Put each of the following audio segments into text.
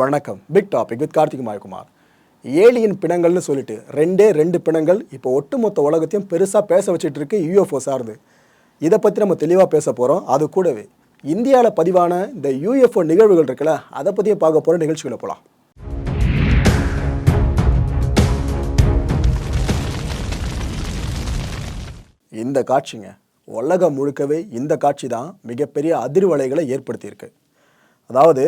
வணக்கம். Big topic with Karthik Kumar alien பிணங்கள்னு சொல்லிட்டு ரெண்டே ரெண்டு பிணங்கள் இப்போ ஒட்டுமொத்த உலகத்தையும் பெருசாக பேச வச்சுட்டு இருக்கு யூஎஃப்ஓ சார்ந்து. இதை பற்றி நம்ம தெளிவாக பேச போகிறோம் அது கூடவே இந்தியாவில் பதிவான இந்த யூஎஃப்ஓ நிகழ்வுகள் இருக்குல்ல அதை பற்றியும் பார்க்க போகிற நிகழ்ச்சிகளை போகலாம் இந்த காட்சிங்க உலகம் முழுக்கவே இந்த காட்சி தான் மிகப்பெரிய அதிர்வலைகளை ஏற்படுத்தியிருக்கு. அதாவது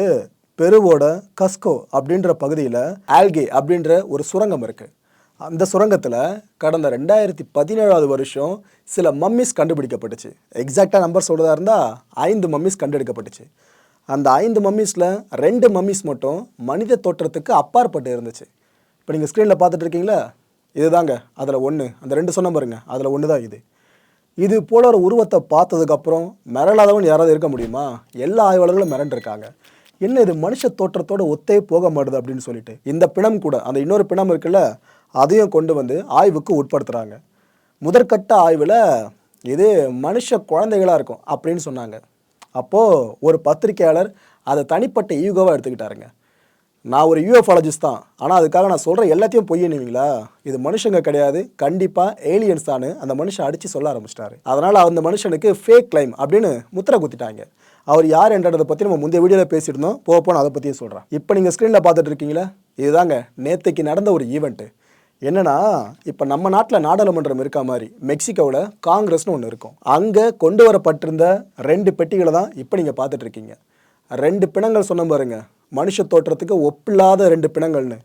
பெருவோட கஸ்கோ அப்படின்ற பகுதியில் ஆல்கே அப்படின்ற ஒரு சுரங்கம் இருக்குது அந்த சுரங்கத்தில் கடந்த ரெண்டாயிரத்தி பதினேழாவது வருஷம் சில மம்மிஸ் கண்டுபிடிக்கப்பட்டுச்சு. எக்ஸாக்டாக நம்பர் சொல்கிறதா இருந்தால் ஐந்து மம்மிஸ் கண்டெடுக்கப்பட்டுச்சு. அந்த ஐந்து மம்மிஸில் ரெண்டு மம்மிஸ் மட்டும் மனித தோற்றத்துக்கு அப்பாற்பட்டு இருந்துச்சு. இப்போ நீங்கள் ஸ்க்ரீனில் பார்த்துட்டு இருக்கீங்களா? இதுதாங்க. அதில் ஒன்று அந்த ரெண்டு சொன்ன பாருங்க. அதில் ஒன்று தான் இது. இது போல ஒரு உருவத்தை பார்த்ததுக்கப்புறம் மிரளாதவன் யாராவது இருக்க முடியுமா? எல்லா ஆய்வாளர்களும் மிரண்டிருக்காங்க. என்ன இது மனுஷ தோற்றத்தோட ஒத்தே போக மாட்டுது அப்படின்னு சொல்லிட்டு. இந்த பிணம் கூட அந்த இன்னொரு பிணம் இருக்குல்ல அதையும் கொண்டு வந்து ஆய்வுக்கு உட்படுத்துகிறாங்க முதற்கட்ட ஆய்வில் இது மனுஷ குழந்தைகளாக இருக்கும் அப்படின்னு சொன்னாங்க. அப்போது ஒரு பத்திரிக்கையாளர் அதை தனிப்பட்ட ஈகோவாக எடுத்துக்கிட்டாருங்க. நான் ஒரு யூஎஃபாலஜிஸ்ட் தான். ஆனால் அதுக்காக நான் சொல்கிற எல்லாத்தையும் பொய்யணுவீங்களா இது மனுஷங்க கிடையாது. கண்டிப்பாக ஏலியன்ஸ் தான் அந்த மனுஷன் அடித்து சொல்ல ஆரம்பிச்சிட்டாரு. அதனால் அந்த மனுஷனுக்கு ஃபேக் கிளைம் அப்படின்னு முத்திரை குத்திட்டாங்க. அவர் யார் என்றதை பற்றி நம்ம முந்தைய வீடியோவில் பேசியிருந்தோம். போக போன அதை பற்றியும் சொல்கிறேன் இப்போ நீங்கள் ஸ்க்ரீனில் பார்த்துட்டு இருக்கீங்களா இதுதாங்க நேற்றுக்கு நடந்த ஒரு ஈவெண்ட்டு என்னன்னா இப்போ நம்ம நாட்டில் நாடாளுமன்றம் இருக்க மாதிரி மெக்சிகோவில் காங்கிரஸ்னு ஒன்று இருக்கும். அங்கே கொண்டு வரப்பட்டிருந்த ரெண்டு பெட்டிகளை தான் இப்போ நீங்கள் பார்த்துட்ருக்கீங்க ரெண்டு பிணங்கள் சொன்ன பாருங்க. மனுஷ தோற்றத்துக்கு ஒப்பில்லாத ரெண்டு பிணங்கள்னு.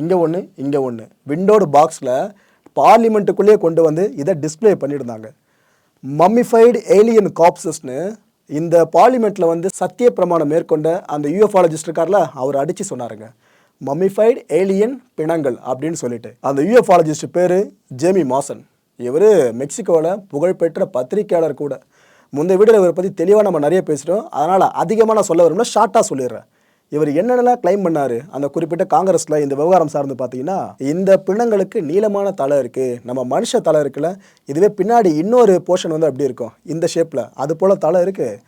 இங்கே ஒன்று இங்கே ஒன்று விண்டோடு பாக்ஸில் பார்லிமெண்ட்டுக்குள்ளேயே கொண்டு வந்து இதை டிஸ்ப்ளே பண்ணியிருந்தாங்க. மம்மிஃபைடு ஏலியன் காப்சஸ்னு இந்த பார்லிமெண்ட்டில் வந்து சத்திய பிரமாணம் மேற்கொண்ட அந்த யூஎஃபாலஜிஸ்ட் இருக்கார்ல அவர் அடித்து சொன்னாருங்க. மம்மிஃபைடு ஏலியன் பிணங்கள் அப்படின்னு சொல்லிட்டு. அந்த யூஎஃபாலஜிஸ்ட் பேர் ஜேமி மாசன் இவர் மெக்சிகோவில் புகழ்பெற்ற பத்திரிக்கையாளர் கூட. முந்தைய வீடியோவில் இவரை பற்றி தெளிவாக நம்ம நிறைய பேசிட்டோம். அதனால் அதிகமாக நான் சொல்ல வரும்னா ஷார்ட்டாக சொல்லிடுறேன். இவர் என்னென்னலாம் கிளைம் பண்ணாரு? அந்த குறிப்பிட்ட காங்கிரஸில் இந்த விவகாரம் சார்ந்து பார்த்தீங்கன்னா இந்த பிணங்களுக்கு நீளமான தலை இருக்குது நம்ம மனுஷ தலை இருக்குல்ல இதுவே பின்னாடி இன்னொரு போர்ஷன் வந்து அப்படி இருக்கும். இந்த ஷேப்பில் அது போல் தலை இருக்குது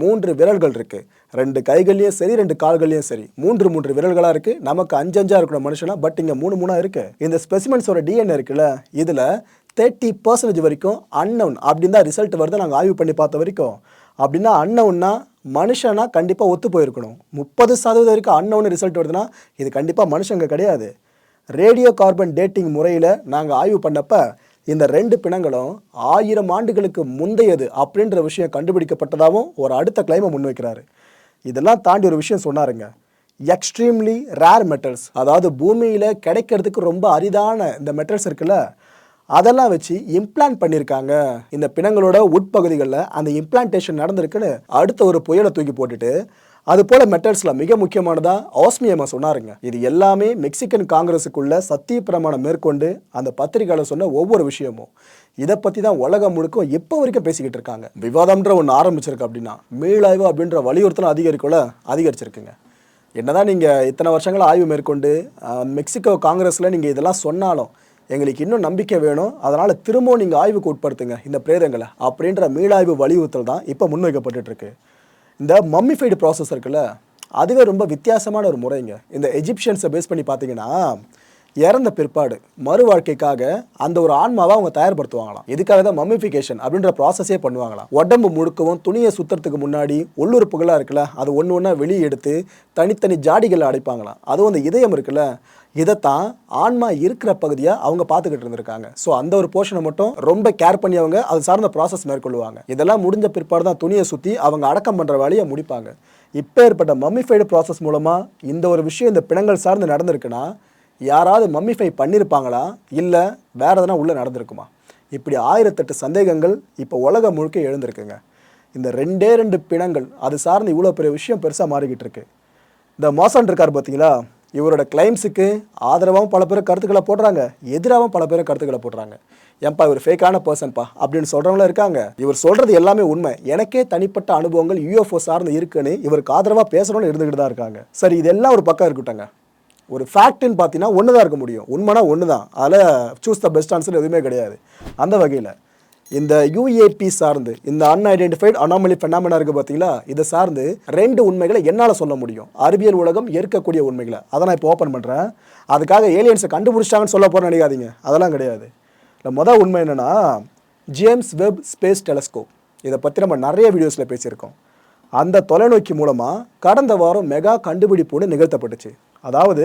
மூன்று விரல்கள் இருக்குது ரெண்டு கைகள்லையும் சரி ரெண்டு கால்கள்லையும் சரி. மூன்று மூன்று விரல்களாக இருக்குது நமக்கு அஞ்சு அஞ்சா இருக்கணும் மனுஷனா பட் இங்கே மூணு மூணாக இருக்குது இந்த ஸ்பெசிமென்ஸோட டிஎன்ஏ இருக்குல்ல இதில் தேர்ட்டி பர்சன்டேஜ் வரைக்கும் அன்னவுன் அப்படின்னு தான் ரிசல்ட் வருது நாங்கள் ஆய்வு பண்ணி பார்த்த வரைக்கும். அப்படின்னா அன்னவுன்னா மனுஷனாக கண்டிப்பாக ஒத்து போயிருக்கணும். முப்பது சதவீதம் வரைக்கும் அன்னொன்று ரிசல்ட் வருதுன்னா இது கண்டிப்பாக மனுஷங்க கிடையாது. ரேடியோ கார்பன் டேட்டிங் முறையில் நாங்கள் ஆய்வு பண்ணப்ப இந்த ரெண்டு பிணங்களும் ஆயிரம் ஆண்டுகளுக்கு முந்தையது அப்படின்ற விஷயம் கண்டுபிடிக்கப்பட்டதாகவும் ஒரு அடுத்த கிளைமை முன்வைக்கிறாரு இதெல்லாம் தாண்டி ஒரு விஷயம் சொன்னாருங்க. எக்ஸ்ட்ரீம்லி ரேர் மெட்டல்ஸ் அதாவது பூமியில் கிடைக்கிறதுக்கு ரொம்ப அரிதான இந்த மெட்டல்ஸ் இருக்குல்ல அதெல்லாம் வச்சு இம்ப்ளான்ட் பண்ணியிருக்காங்க இந்த பிணங்களோட உட்பகுதிகளில் அந்த இம்ப்ளான்டேஷன் நடந்திருக்குன்னு அடுத்த ஒரு புயலை தூக்கி போட்டுட்டு அது போல மெட்டல்ஸில் மிக முக்கியமானதாக ஆஸ்மியமா சொன்னாருங்க. இது எல்லாமே மெக்சிகன் காங்கிரஸுக்குள்ள சத்திய பிரமாணம் மேற்கொண்டு அந்த பத்திரிகையாளர் சொன்ன ஒவ்வொரு விஷயமும். இதை பற்றி தான் உலகம் முழுக்க இப்போ வரைக்கும் பேசிக்கிட்டு இருக்காங்க. விவாதம்ன்ற ஒன்று ஆரம்பிச்சிருக்கு அப்படின்னா மீளாய்வு அப்படின்ற வலியுறுத்தலும் அதிகரிக்கல அதிகரிச்சிருக்குங்க. என்னதான் நீங்கள் இத்தனை வருஷங்கள் ஆய்வு மேற்கொண்டு மெக்சிகோ காங்கிரஸில் நீங்கள் இதெல்லாம் சொன்னாலும் எங்களுக்கு இன்னும் நம்பிக்கை வேணும். அதனால் திரும்பவும் நீங்கள் ஆய்வுக்கு உட்படுத்துங்க இந்த பிரேதங்களை அப்படின்ற மீளாய்வு வலியுறுத்தல் தான் இப்போ முன்வைக்கப்பட்டுட்டு இருக்கு இந்த மம்மிஃபைடு ப்ராசஸ் இருக்குல்ல அதுவே ரொம்ப வித்தியாசமான ஒரு முறைங்க. இந்த எஜிப்சியன்ஸை பேஸ் பண்ணி பார்த்தீங்கன்னா இறந்த பிற்பாடு மறு வாழ்க்கைக்காக அந்த ஒரு ஆன்மாவை அவங்க தயார்படுத்துவாங்களாம். இதுக்காக தான் மம்மிஃபிகேஷன் அப்படின்ற ப்ராசஸே பண்ணுவாங்களாம். உடம்பு முழுக்கவும் துணியை சுத்துறதுக்கு முன்னாடி உள்ளுறுப்புகளாக இருக்குல்ல அது ஒன்று ஒன்றா வெளியே எடுத்து தனித்தனி ஜாடிகளில் அடைப்பாங்களாம். அதுவும் அந்த இதயம் இருக்குல்ல இதைத்தான் ஆன்மா இருக்கிற பகுதியாக அவங்க பார்த்துக்கிட்டு இருந்திருக்காங்க. ஸோ அந்த ஒரு போர்ஷனை மட்டும் ரொம்ப கேர் பண்ணி அவங்க அது சார்ந்த ப்ராசஸ் மேற்கொள்வாங்க இதெல்லாம் முடிஞ்ச பிற்பாடு தான் துணியை சுற்றி அவங்க அடக்கம் பண்ணுற வேலையை முடிப்பாங்க. இப்போ ஏற்பட்ட மம்மிஃபைடு ப்ராசஸ் மூலமாக இந்த ஒரு விஷயம் இந்த பிணங்கள் சார்ந்து நடந்திருக்குன்னா யாராவது மம்மிஃபை பண்ணியிருப்பாங்களா இல்லை வேறு எதனா உள்ளே நடந்திருக்குமா? இப்படி ஆயிரத்தெட்டு சந்தேகங்கள் இப்போ உலகம் முழுக்க எழுந்திருக்குங்க. இந்த ரெண்டே ரெண்டு பிணங்கள் அது சார்ந்து இவ்வளோ பெரிய விஷயம் பெருசாக மாறிக்கிட்டு இருக்கு. இந்த மோசன் இருக்கார் பார்த்தீங்களா இவரோட கிளைம்ஸுக்கு ஆதரவாகவும் பல பேர் கருத்துக்களை போடுறாங்க. எதிராகவும் பல பேர் கருத்துக்களை போடுறாங்க. ஏன்பா இவர் ஃபேக்கான பர்சன்ப்பா அப்படின்னு சொல்கிறவங்களும் இருக்காங்க. இவர் சொல்கிறது எல்லாமே உண்மை. எனக்கே தனிப்பட்ட அனுபவங்கள் யூஎஃப்ஓ சார்ந்து இருக்குன்னு இவருக்கு ஆதரவாக பேசணும்னு இருந்துக்கிட்டு தான் இருக்காங்க. சரி இதெல்லாம் ஒரு பக்கம் இருக்கட்டும்ங்க. ஒரு ஃபேக்ட்னு பார்த்தீங்கன்னா ஒன்று தான் இருக்க முடியும். உண்மைனா ஒன்று தான் அதில் சூஸ் த பெஸ்ட் ஆன்சர் எதுவுமே கிடையாது. அந்த வகையில் இந்த யூஏபி சார்ந்து இந்த அன்ஐடென்டிஃபைடு அனாமலி ஃபெனாமினா இருக்குது பார்த்தீங்களா இதை சார்ந்து ரெண்டு உண்மைகளை என்னால் சொல்ல முடியும். அறிவியல் உலகம் ஏற்கக்கூடிய உண்மைகளை. அதை நான் இப்போ ஓப்பன் பண்ணுறேன் அதுக்காக ஏலியன்ஸை கண்டுபிடிச்சிட்டாங்கன்னு சொல்ல போகிறேன் நினைக்காதீங்க. அதெல்லாம் கிடையாது. இல்லை மொதல் உண்மை என்னென்னா ஜேம்ஸ் வெப் ஸ்பேஸ் டெலஸ்கோப் இதை பற்றி நம்ம நிறைய வீடியோஸில் பேசியிருக்கோம். அந்த தொலைநோக்கி மூலமாக கடந்த வாரம் மெகா கண்டுபிடிப்பு நிகழ்த்தப்பட்டுச்சு. அதாவது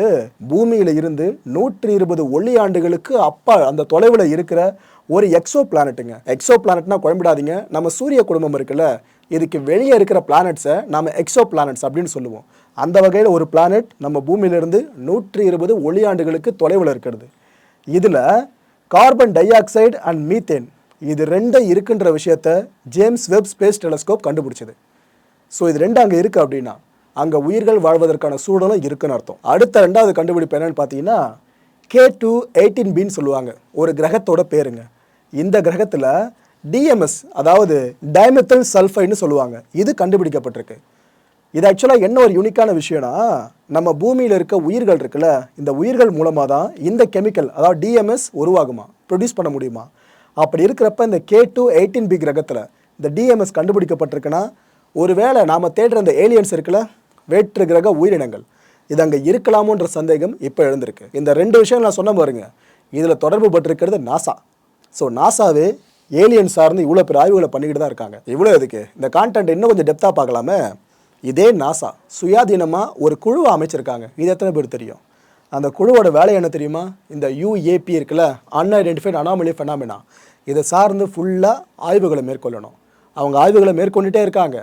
பூமியில் இருந்து நூற்றி இருபது ஒளி ஆண்டுகளுக்கு அப்பா அந்த தொலைவில் இருக்கிற ஒரு எக்ஸோ பிளானட்டுங்க எக்ஸோ பிளானட்னா குழம்பிடாதீங்க. நம்ம சூரிய குடும்பம் இருக்குல்ல இதுக்கு வெளியே இருக்கிற பிளானட்ஸை நம்ம எக்ஸோ பிளானட்ஸ் அப்படின்னு சொல்லுவோம். அந்த வகையில் ஒரு பிளானட் நம்ம பூமியிலிருந்து நூற்றி இருபது ஒளி ஆண்டுகளுக்கு தொலைவில் இருக்கிறது. இதில் carbon dioxide and methane இது ரெண்டும் இருக்குன்ற விஷயத்த ஜேம்ஸ் வெப் ஸ்பேஸ் டெலஸ்கோப் கண்டுபிடிச்சது. ஸோ இது ரெண்டு அங்கே இருக்குது அப்படின்னா அங்கே உயிர்கள் வாழ்வதற்கான சூழலும் இருக்குன்னு அர்த்தம். அடுத்த ரெண்டாவது கண்டுபிடிப்பு என்னன்னு பார்த்தீங்கன்னா கே டூ எயிட்டீன் பின்னு சொல்லுவாங்க. ஒரு கிரகத்தோட பேருங்க. இந்த கிரகத்தில் டிஎம்எஸ் அதாவது டைமெத்தல் சல்ஃபைன்னு சொல்லுவாங்க. இது கண்டுபிடிக்கப்பட்டிருக்கு. இது ஆக்சுவலாக என்ன ஒரு யூனிக்கான விஷயம்னா நம்ம பூமியில் இருக்க உயிர்கள் இருக்குல்ல இந்த உயிர்கள் மூலமாக தான் இந்த கெமிக்கல் அதாவது டிஎம்எஸ் உருவாகுமா ப்ரொடியூஸ் பண்ண முடியுமா? அப்படி இருக்கிறப்ப இந்த கே டூ எயிட்டீன் பி கிரகத்தில் இந்த டிஎம்எஸ் கண்டுபிடிக்கப்பட்டிருக்குன்னா ஒருவேளை நாம் தேடுற அந்த ஏலியன்ஸ் இருக்குல்ல வேற்று கிரக உயிரினங்கள் இது அங்கே இருக்கலாமோன்ற சந்தேகம் இப்போ எழுந்திருக்கு. இந்த ரெண்டு விஷயம் நான் சொன்ன பாருங்க. இதில் தொடர்பு பட்டிருக்கிறது நாசா ஸோ நாசாவே ஏலியன் சார்ந்து இவ்வளோ பெரிய ஆய்வுகளை பண்ணிக்கிட்டு தான் இருக்காங்க. இவ்வளோ இதுக்கு இந்த கான்டென்ட் இன்னும் கொஞ்சம் டெப்த்தாக பார்க்கலாமே? இதே நாசா சுயாதீனமாக ஒரு குழுவை அமைச்சிருக்காங்க. இது எத்தனை பேர் தெரியும்? அந்த குழுவோட வேலை என்ன தெரியுமா? இந்த யூஏபி இருக்குல்ல அன்ஐடென்டிஃபைட் அனாமலி ஃபெனாமினா இதை சார்ந்து ஃபுல்லாக ஆய்வுகளை மேற்கொள்ளணும். அவங்க ஆய்வுகளை மேற்கொண்டுட்டே இருக்காங்க.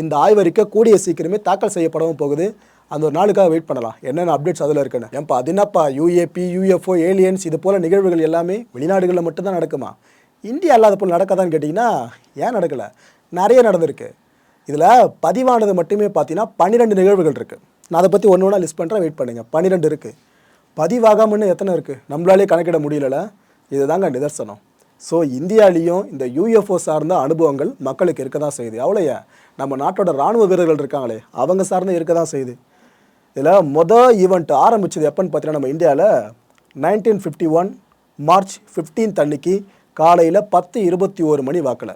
இந்த ஆய்வறிக்கை கூடிய சீக்கிரமே தாக்கல் செய்யப்படவும் போகுது. அந்த ஒரு நாளுக்காக வெயிட் பண்ணலாம். என்னென்ன அப்டேட்ஸ் அதில் இருக்குன்னு. ஏன்பா அது என்னப்பா யூஏபி யூஎஃப்ஓ ஏலியன்ஸ் இது போல் நிகழ்வுகள் எல்லாமே வெளிநாடுகளில் மட்டும்தான் நடக்குமா? இந்தியா இல்லாத போல் நடக்காதான்னு கேட்டிங்கன்னா ஏன் நடக்கலை? நிறைய நடந்திருக்கு. இதில் பதிவானது மட்டுமே பார்த்தீங்கன்னா பன்னிரெண்டு நிகழ்வுகள் இருக்குது நான் அதை பற்றி ஒன்று ஒன்றா லிஸ்ட் பண்ணுறேன் வெயிட் பண்ணுங்கள் பன்னிரெண்டு இருக்குது பதிவாகாமன்னு எத்தனை இருக்குது நம்மளாலே கணக்கிட முடியல இதுதாங்க நிதர்சனம். ஸோ இந்தியாலேயும் இந்த யூஎஃப்ஓ சார்ந்த அனுபவங்கள் மக்களுக்கு இருக்க தான் செய்யுது. அவ்வளோயே நம்ம நாட்டோட ராணுவ வீரர்கள் இருக்காங்களே அவங்க சார்ந்து இருக்க தான் செய்யுது. இதில் மொதல் ஈவெண்ட் ஆரம்பித்தது எப்போன்னு பார்த்தீங்கன்னா நம்ம இந்தியாவில் nineteen fifty one March fifteenth அன்னைக்கு காலையில் பத்து இருபத்தி ஒரு மணி வாக்கில்.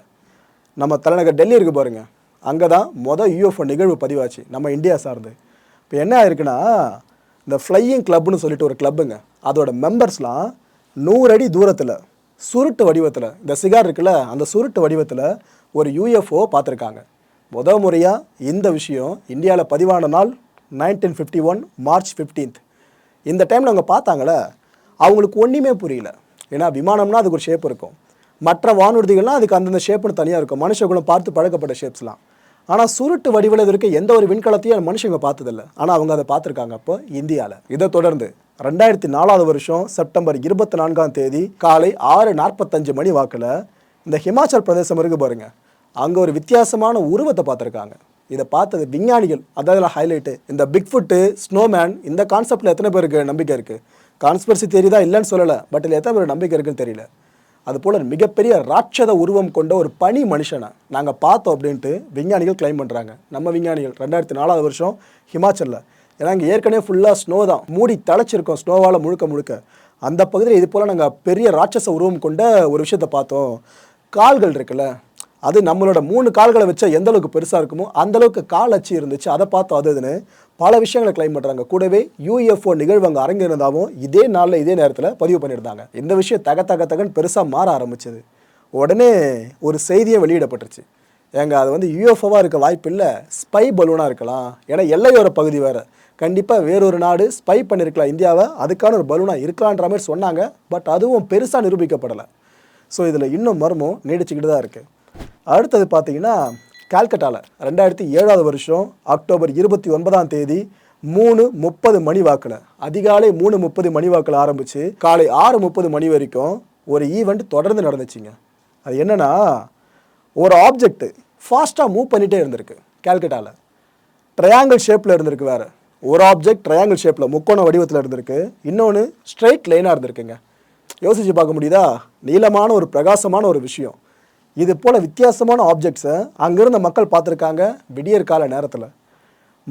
நம்ம தலைநகர் டெல்லி இருக்கு பாருங்கள் அங்கே தான் மொதல் யூஎஃப்ஓ நிகழ்வு பதிவாச்சு நம்ம இந்தியா சார்ந்து. இப்போ என்ன ஆயிருக்குன்னா இந்த ஃப்ளையிங் கிளப்னு சொல்லிட்டு ஒரு கிளப்புங்க அதோட மெம்பர்ஸ்லாம் நூறு அடி தூரத்தில் சுருட்டு வடிவத்தில் இந்த சிகார் இருக்குல்ல அந்த சுருட்டு வடிவத்தில் ஒரு யூஎஃப்ஓ பார்த்துருக்காங்க. முத முறையாக இந்த விஷயம் இந்தியாவில் பதிவான நாள் nineteen fifty one March fifteenth இந்த டைமில் அவங்க பார்த்தாங்களே அவங்களுக்கு ஒன்றுமே புரியல. ஏன்னா விமானம்னா அதுக்கு ஒரு ஷேப் இருக்கும். மற்ற வானூர்திகள்லாம் அதுக்கு அந்தந்த ஷேப்புன்னு தனியாக இருக்கும். மனுஷகுலம் பார்த்து பழக்கப்பட்ட ஷேப்ஸ்லாம் ஆனால் சுருட்டு வடிவில் இருக்க எந்த ஒரு விண்கலத்தையும் மனுஷங்க பார்த்ததில்ல. ஆனால் அவங்க அதை பார்த்துருக்காங்க அப்போ இந்தியாவில் இதை தொடர்ந்து ரெண்டாயிரத்தி நாலாவது வருஷம் செப்டம்பர் இருபத்தி நான்காம் தேதி காலை ஆறு நாற்பத்தஞ்சு மணி வாக்கில் இந்த ஹிமாச்சல் பிரதேசம் இருக்கு பாருங்க. அங்கே ஒரு வித்தியாசமான உருவத்தை பார்த்துருக்காங்க. இதை பார்த்தது விஞ்ஞானிகள். அதாவது ஹைலைட்டு இந்த பிக்ஃபுட்டு ஸ்னோமேன் இந்த கான்செப்டில் எத்தனை பேருக்கு நம்பிக்கை இருக்குது கான்ஸ்பரசி தேரி தான் இல்லைன்னு சொல்லலை. பட் இதில் எத்தனை பேர் நம்பிக்கை இருக்குன்னு தெரியல. அதுபோல் மிகப்பெரிய ராட்சத உருவம் கொண்ட ஒரு பனி மனுஷனை நாங்கள் பார்த்தோம் அப்படின்ட்டு விஞ்ஞானிகள் கிளைம் பண்ணுறாங்க நம்ம விஞ்ஞானிகள் ரெண்டாயிரத்தி நாலாவது வருஷம் ஹிமாச்சலில். ஏன்னா இங்கே ஏற்கனவே ஃபுல்லாக ஸ்னோ தான். மூடி தழைச்சிருக்கோம் ஸ்னோவால் முழுக்க முழுக்க. அந்த பகுதியில் இது போல் நாங்கள் பெரிய ராட்சச உருவம் கொண்ட ஒரு விஷயத்தை பார்த்தோம். கால்கள் இருக்குல்ல அது நம்மளோட மூணு கால்களை வச்சா எந்த அளவுக்கு பெருசாக இருக்குமோ அந்தளவுக்கு கால் அச்சு இருந்துச்சு. அதை பார்த்தோம் அது இதுன்னு பல விஷயங்களை கிளைம் பண்ணுறாங்க கூடவே யூஎஃப்ஓ நிகழ்வு அங்கே அரங்கிருந்தாவும் இதே நாளில் இதே நேரத்தில் பதிவு பண்ணியிருந்தாங்க. இந்த விஷயம் தக தக தகன்னு பெருசாக மாற ஆரம்பிச்சது. உடனே ஒரு செய்தியும் வெளியிடப்பட்டுருச்சு. ஏங்க அது வந்து யூஎஃப்ஓவாக இருக்க வாய்ப்பு இல்லை. ஸ்பை பலூனாக இருக்கலாம். ஏன்னா எல்லையோர பகுதி வேறு. கண்டிப்பாக வேறொரு நாடு ஸ்பை பண்ணியிருக்கலாம் இந்தியாவை அதுக்கான ஒரு பலூனாக இருக்கலான்ற மாதிரி சொன்னாங்க. பட் அதுவும் பெருசாக நிரூபிக்கப்படலை. ஸோ இதில் இன்னும் மர்மம் நீடிச்சுக்கிட்டு தான் இருக்குது அடுத்தது பார்த்தீங்கன்னா கால்கட்டாவில் ரெண்டாயிரத்தி ஏழாவது வருஷம் அக்டோபர் இருபத்தி ஒன்பதாம் தேதி மூணு முப்பது மணி வாக்கில். அதிகாலை மூணு முப்பது மணி வாக்கில் ஆரம்பித்து காலை ஆறு முப்பது மணி வரைக்கும் ஒரு ஈவெண்ட் தொடர்ந்து நடந்துச்சுங்க. அது என்னன்னா ஒரு ஆப்ஜெக்ட் ஃபாஸ்ட்டாக மூவ் பண்ணிகிட்டே இருந்திருக்கு கேல்கட்டாவில் ட்ரையாங்கிள் ஷேப்பில் இருந்திருக்கு வேறு. ஒரு ஆப்ஜெக்ட் ட்ரையாங்கிள் ஷேப்பில் முக்கோண வடிவத்தில் இருந்திருக்கு. இன்னொன்று ஸ்ட்ரைட் லைனாக இருந்திருக்குங்க. யோசிச்சு பார்க்க முடியுதா? நீளமான ஒரு பிரகாசமான ஒரு விஷயம். இது போல் வித்தியாசமான ஆப்ஜெக்ட்ஸை அங்கிருந்த மக்கள் பார்த்துருக்காங்க விடியற் கால நேரத்தில்.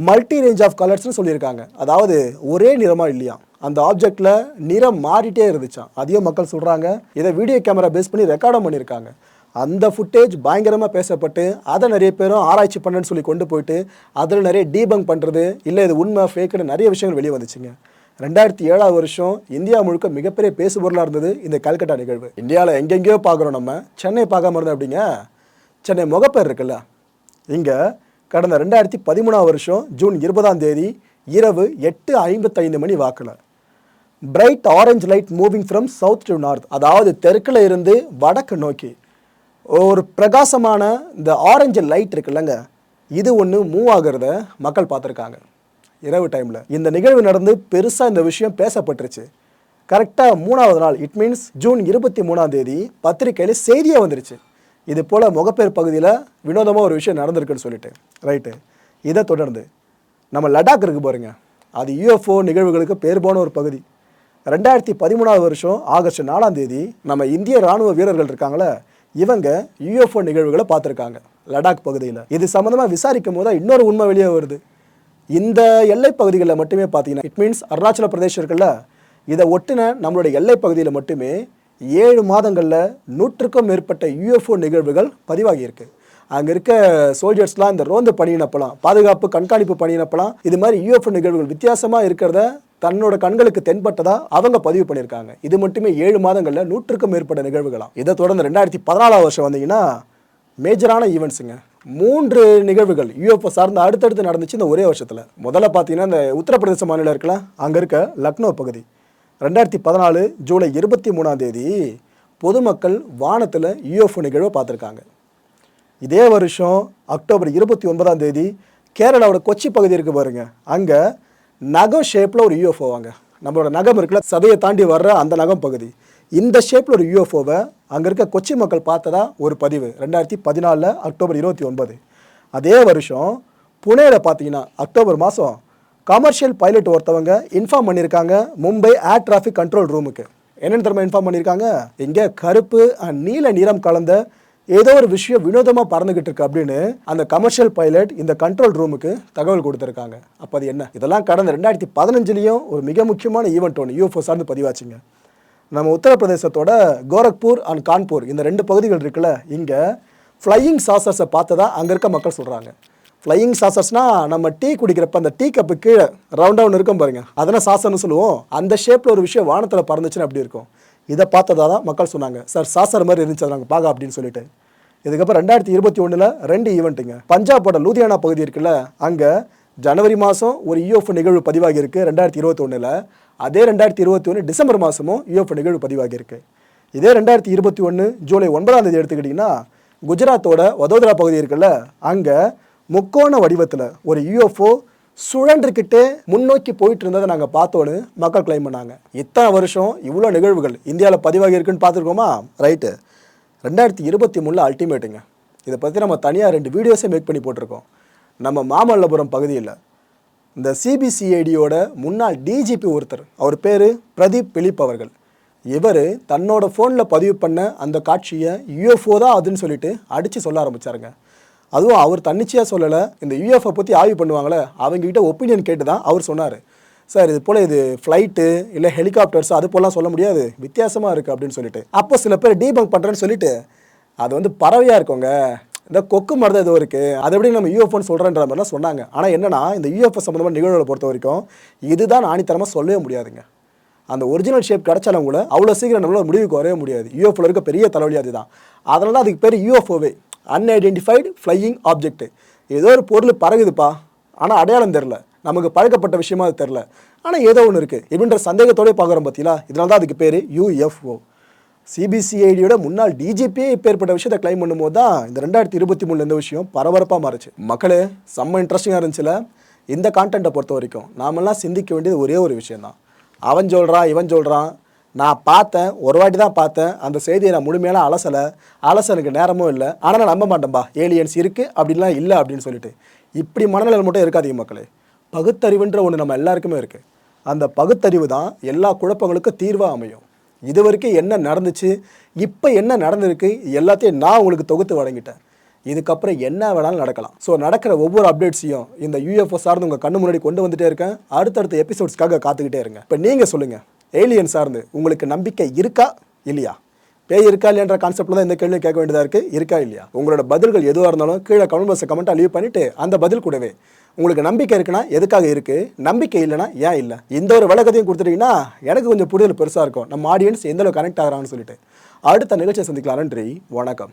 மல்டி ரேஞ்ச் ஆஃப் கலர்ஸ்னு சொல்லியிருக்காங்க. அதாவது ஒரே நிறமாக இல்லையா? அந்த ஆப்ஜெக்டில் நிறம் மாறிட்டே இருந்துச்சாம் அதையும் மக்கள் சொல்கிறாங்க இதை வீடியோ கேமரா பேஸ் பண்ணி ரெக்கார்டும் பண்ணியிருக்காங்க. அந்த ஃபுட்டேஜ் பயங்கரமாக பேசப்பட்டு அதை நிறைய பேரும் ஆராய்ச்சி பண்ணேன்னு சொல்லி கொண்டு போயிட்டு அதில் நிறைய டீபங் பண்ணுறது இல்லை இது உண்மை ஃபேக்குன்னு நிறைய விஷயங்கள் வெளியே வந்துச்சுங்க. ரெண்டாயிரத்தி ஏழாவது வருஷம் இந்தியா முழுக்க மிகப்பெரிய பேசுபொருளாக இருந்தது இந்த கல்கட்டா நிகழ்வு. இந்தியாவில் எங்கெங்கேயோ பார்க்குறோம் நம்ம. சென்னை பார்க்காம இருந்தோம் அப்படிங்க சென்னை முகப்பேர் இருக்குல்ல. இங்கே கடந்த ரெண்டாயிரத்தி பதிமூணாவது வருஷம் ஜூன் இருபதாம் தேதி இரவு எட்டு ஐம்பத்தைந்து மணி வாக்கில். Bright orange light moving from south to north. அதாவது தெற்கில் இருந்து வடக்கு நோக்கி. ஒரு பிரகாசமான இந்த ஆரஞ்சு லைட் இருக்குல்லங்க. இது ஒன்று மூவ் ஆகிறத மக்கள் பார்த்துருக்காங்க. இரவு டைமில் இந்த நிகழ்வு நடந்து பெருசாக இந்த விஷயம் பேசப்பட்டுருச்சு. கரெக்டாக மூணாவது நாள் இட் மீன்ஸ் ஜூன் இருபத்தி மூணாம் தேதி பத்திரிக்கையில் செய்தியாக வந்துருச்சு. இது போல் முகப்பேர் பகுதியில் வினோதமாக ஒரு விஷயம் நடந்திருக்குன்னு சொல்லிட்டு. ரைட்டு இதை தொடர்ந்து நம்ம லடாக் இருக்கு பாருங்க. அது யூஎஃப்ஓ நிகழ்வுகளுக்கு பேர் போன ஒரு பகுதி. ரெண்டாயிரத்தி பதிமூணாவது வருஷம் ஆகஸ்ட் நாலாம் தேதி நம்ம இந்திய ராணுவ வீரர்கள் இருக்காங்களே இவங்க யூஎஃப்ஓ நிகழ்வுகளை பார்த்துருக்காங்க லடாக் பகுதியில். இது சம்மந்தமாக விசாரிக்கும் போது இன்னொரு உண்மை வெளியே வருது. இந்த எல்லை பகுதிகளில் மட்டுமே பார்த்தீங்கன்னா இட் மீன்ஸ் அருணாச்சல பிரதேசர்களில் இருக்குல்ல இதை ஒட்டின நம்மளுடைய எல்லை பகுதியில் மட்டுமே ஏழு மாதங்களில் நூற்றுக்கும் மேற்பட்ட யூஎஃப்ஓ நிகழ்வுகள் பதிவாகியிருக்கு அங்கே இருக்க சோல்ஜர்ஸ்லாம் இந்த ரோந்து பணியினப்பலாம் பாதுகாப்பு கண்காணிப்பு பணியினப்பலாம் இது மாதிரி யூஎஃப்ஓ நிகழ்வுகள் வித்தியாசமாக இருக்கிறத தன்னோட கண்களுக்கு தென்பட்டதா அவங்க பதிவு பண்ணியிருக்காங்க. இது மட்டுமே ஏழு மாதங்களில் நூற்றுக்கும் மேற்பட்ட நிகழ்வுகளாம். இதை தொடர்ந்து ரெண்டாயிரத்தி பதினாலாம் வருஷம் வந்தீங்கன்னா மேஜரான ஈவெண்ட்ஸுங்க மூன்று நிகழ்வுகள் யூஎஃப்ஓ சார்ந்து அடுத்தடுத்து நடந்துச்சு இந்த ஒரே வருஷத்தில். முதல்ல பார்த்தீங்கன்னா இந்த உத்தரப்பிரதேச மாநிலம் இருக்குல்ல அங்கே இருக்க லக்னோ பகுதி. ரெண்டாயிரத்தி பதினாலு ஜூலை இருபத்தி மூணாம் தேதி பொதுமக்கள் வானத்தில் யூஎஃப்ஓ நிகழ்வை பார்த்துருக்காங்க. இதே வருஷம் அக்டோபர் இருபத்தி ஒன்பதாம் தேதி கேரளாவோட கொச்சி பகுதி இருக்கு பாருங்க. அங்கே நகம் ஷேப்பில் ஒரு யூஎஃப்ஓ வாங்க நம்மளோட நகம் இருக்குல்ல சதையை தாண்டி வர்ற அந்த நகம் பகுதி. இந்த ஷேப்பில் ஒரு யூஎஃப்ஓவை அங்கே இருக்க கொச்சி மக்கள் பார்த்ததா ஒரு பதிவு. ரெண்டாயிரத்தி பதினாலில் அக்டோபர் இருபத்தி ஒன்பது. அதே வருஷம் புனேல பார்த்தீங்கன்னா அக்டோபர் மாதம் கமர்ஷியல் பைலட் ஒருத்தவங்க இன்ஃபார்ம் பண்ணியிருக்காங்க மும்பை ஏர் டிராஃபிக் கண்ட்ரோல் ரூமுக்கு என்னென்னு தரமாக இன்ஃபார்ம் பண்ணியிருக்காங்க? இங்கே கருப்பு அண்ட் நீல நிறம் கலந்த ஏதோ ஒரு விஷயம் வினோதமாக பறந்துக்கிட்டு இருக்கு அப்படின்னு அந்த கமர்ஷியல் பைலட் இந்த கண்ட்ரோல் ரூமுக்கு தகவல் கொடுத்துருக்காங்க. அப்போ அது என்ன? இதெல்லாம் கடந்த ரெண்டாயிரத்தி பதினஞ்சுலேயும் ஒரு மிக முக்கியமான ஈவெண்ட் ஒன்று யூஎஃப்ஓ சார்ந்து பதிவாச்சுங்க. நம்ம உத்தரப்பிரதேசத்தோட கோரக்பூர் அண்ட் கான்பூர் இந்த ரெண்டு பகுதிகள் இருக்குல்ல இங்கே ஃப்ளையிங் சாசர்ஸை பார்த்ததா அங்கே இருக்க மக்கள் சொல்கிறாங்க ஃப்ளையிங் சாசர்ஸ்னால் நம்ம டீ குடிக்கிறப்ப அந்த டீ கப்பு கீழே ரவுண்டாக ஒன்று இருக்கும் பாருங்கள் அதனால் சாசர்னு சொல்லுவோம். அந்த ஷேப்பில் ஒரு விஷயம் வானத்தில் பறந்துச்சுன்னு அப்படி இருக்கும்? இதை பார்த்ததா தான் மக்கள் சொன்னாங்க. சார் சாசர் மாதிரி இருந்துச்சு அதை நாங்கள் பார்க்க அப்படின்னு சொல்லிட்டு. இதுக்கப்புறம் ரெண்டாயிரத்தி இருபத்தி ஒன்றில் ரெண்டு ஈவெண்ட்டுங்க பஞ்சாபோட லூதியானா பகுதி இருக்குல்ல அங்கே ஜனவரி மாதம் ஒரு யூஎஃப் நிகழ்வு பதிவாகி இருக்குது ரெண்டாயிரத்தி இருபத்தொன்னில் அதே ரெண்டாயிரத்தி இருபத்தி ஒன்று டிசம்பர் மாதமும் யூஎஃப் நிகழ்வு பதிவாகி இருக்கு இதே ரெண்டாயிரத்தி இருபத்தி ஒன்று ஜூலை ஒன்பதாம் தேதி எடுத்துக்கிட்டிங்கன்னா குஜராத்தோட வதோதரா பகுதி இருக்குல்ல அங்கே முக்கோண வடிவத்தில் ஒரு யூஎஃப்ஓ சுழன்றுக்கிட்டே முன்னோக்கி போயிட்டு இருந்ததை நாங்கள் பார்த்தோன்னு மக்கள் கிளைம் பண்ணாங்க. இத்தனை வருஷம் இவ்வளோ நிகழ்வுகள் இந்தியாவில் பதிவாகி இருக்குன்னு பார்த்துருக்கோமா? ரைட்டு ரெண்டாயிரத்தி இருபத்தி மூணில் அல்டிமேட்டுங்க இதை பற்றி நம்ம தனியாக ரெண்டு வீடியோஸே மேக் பண்ணி போட்டிருக்கோம். நம்ம மாமல்லபுரம் பகுதியில் இந்த சிபிசிஐடியோட முன்னாள் டிஜிபி ஒருத்தர். அவர் பேர் பிரதீப் பிலிப் அவர்கள். இவர் தன்னோட ஃபோனில் பதிவு பண்ண அந்த காட்சியை யூஎஃப்ஓ தான் அதுன்னு சொல்லிட்டு அடித்து சொல்ல ஆரம்பிச்சாருங்க. அதுவும் அவர் தன்னிச்சையாக சொல்லலை இந்த யூஎஃப்ஓ பற்றி ஆய்வு பண்ணுவாங்களே அவங்ககிட்ட ஒப்பீனியன் கேட்டு தான் அவர் சொன்னார். சார் இது போல் இது ஃப்ளைட்டு இல்லை ஹெலிகாப்டர்ஸ் அது போலாம் சொல்ல முடியாது வித்தியாசமாக இருக்குது அப்படின்னு சொல்லிட்டு. அப்போ சில பேர் டீபங்க் பண்ணுறேன்னு சொல்லிட்டு அது வந்து பறவையாக இருக்கோங்க. இந்த கொக்கு மருந்து எதுவும் ஏதோ இருக்குது அது எப்படி நம்ம யூஎஃப்ஓன்னு சொல்கிறேன்ற மாதிரிலாம் சொன்னாங்க. ஆனால் என்னென்னா இந்த யூஎஃப்ஓ சம்மந்தமான நிகழ்வுகளை பொறுத்த வரைக்கும் இதுதான் ஆணித்தரமாக சொல்லவே முடியாதுங்க. அந்த ஒரிஜினல் ஷேப் கிடைச்சாலும் கூட அவ்வளோ சீக்கிரம் நம்மளால் முடிவுக்கு வரவே முடியாது. யூஎஃப்ஓல இருக்க பெரிய தலைவலி அதுதான். அதனால தான் அதுக்கு பேர் யூஎஃப்ஓவே அன்ஐடென்டிஃபைடு ஃப்ளையிங் ஆப்ஜெக்ட் ஏதோ ஒரு பொருள் பறகுதுப்பா ஆனால் அடையாளம் தெரில நமக்கு பழக்கப்பட்ட விஷயமா அது தெரில ஆனால் ஏதோ ஒன்று இருக்குது இப்படின்ற சந்தேகத்தோடய பார்க்குறோம் பார்த்தீங்களா இதனால தான் அதுக்கு பேர் யூஎஃப்ஓ சிபிசிஐடியோட முன்னாள் டிஜிபியே இப்பேற்பட்ட விஷயத்தை கிளைம் பண்ணும்போது தான் இந்த ரெண்டாயிரத்தி இருபத்தி மூணுல இந்த விஷயம் பரபரப்பாக மாறுச்சு. மக்களே செம்ம இன்ட்ரெஸ்டிங்காக இருந்துச்சுல? இந்த கான்டென்ட்டை பொறுத்த வரைக்கும் நாமெல்லாம் சிந்திக்க வேண்டியது ஒரே ஒரு விஷயந்தான் அவன் சொல்கிறான் இவன் சொல்கிறான் நான் பார்த்தேன் ஒரு வாட்டி தான் பார்த்தேன். அந்த செய்தியை நான் முழுமையான அலசலை. அலசனுக்கு எனக்கு நேரமும் இல்லை. ஆனால் நான் நம்ப மாட்டேன்பா. ஏலியன்ஸ் இருக்குது அப்படின்லாம் இல்லை அப்படின்னு சொல்லிட்டு. இப்படி மனநிலை மட்டும் இருக்காதீங்க மக்களே. பகுத்தறிவுன்ற ஒன்று நம்ம எல்லாருக்குமே இருக்குது அந்த பகுத்தறிவு தான் எல்லா குழப்பங்களுக்கும் தீர்வாக அமையும். இது வரைக்கும் என்ன நடந்துச்சு இப்போ என்ன நடந்திருக்கு எல்லாத்தையும் நான் உங்களுக்கு தொகுத்து வழங்கிட்டேன். இதுக்கப்புறம் என்ன வேணாலும் நடக்கலாம். ஸோ நடக்கிற ஒவ்வொரு அப்டேட்ஸையும் இந்த யூஎஃப்ஓ சார்ந்து உங்கள் கண்ணு முன்னாடி கொண்டு வந்துட்டே இருக்கேன். அடுத்தடுத்த எபிசோட்ஸ்க்காக காத்துக்கிட்டே இருங்க. இப்போ நீங்கள் சொல்லுங்கள் ஏலியன் சார்ந்து உங்களுக்கு நம்பிக்கை இருக்கா இல்லையா? பேய் இருக்கா இல்லையன்ற கான்செப்ட்ல தான் இந்த கேள்வி கேட்க வேண்டியதாக இருக்குது இருக்கா இல்லையா? உங்களோட பதில்கள் எதுவாக இருந்தாலும் கீழே கமெண்ட் பாக்ஸ் கமெண்ட்டாக லீவ் பண்ணிவிட்டு அந்த பதில் கூடவே உங்களுக்கு நம்பிக்கை இருக்குன்னா எதுக்காக இருக்குது நம்பிக்கை இல்லைன்னா ஏன் இல்லை? இந்த ஒரு விளக்கத்தையும் கொடுத்துட்டீங்கன்னா எனக்கு கொஞ்சம் புரிதல் பெருசாக இருக்கும். நம்ம ஆடியன்ஸ் எந்தளவு கனெக்ட் ஆகிறான்னு சொல்லிட்டு. அடுத்த நிகழ்ச்சியை சந்திக்கலாம் நன்றி வணக்கம்.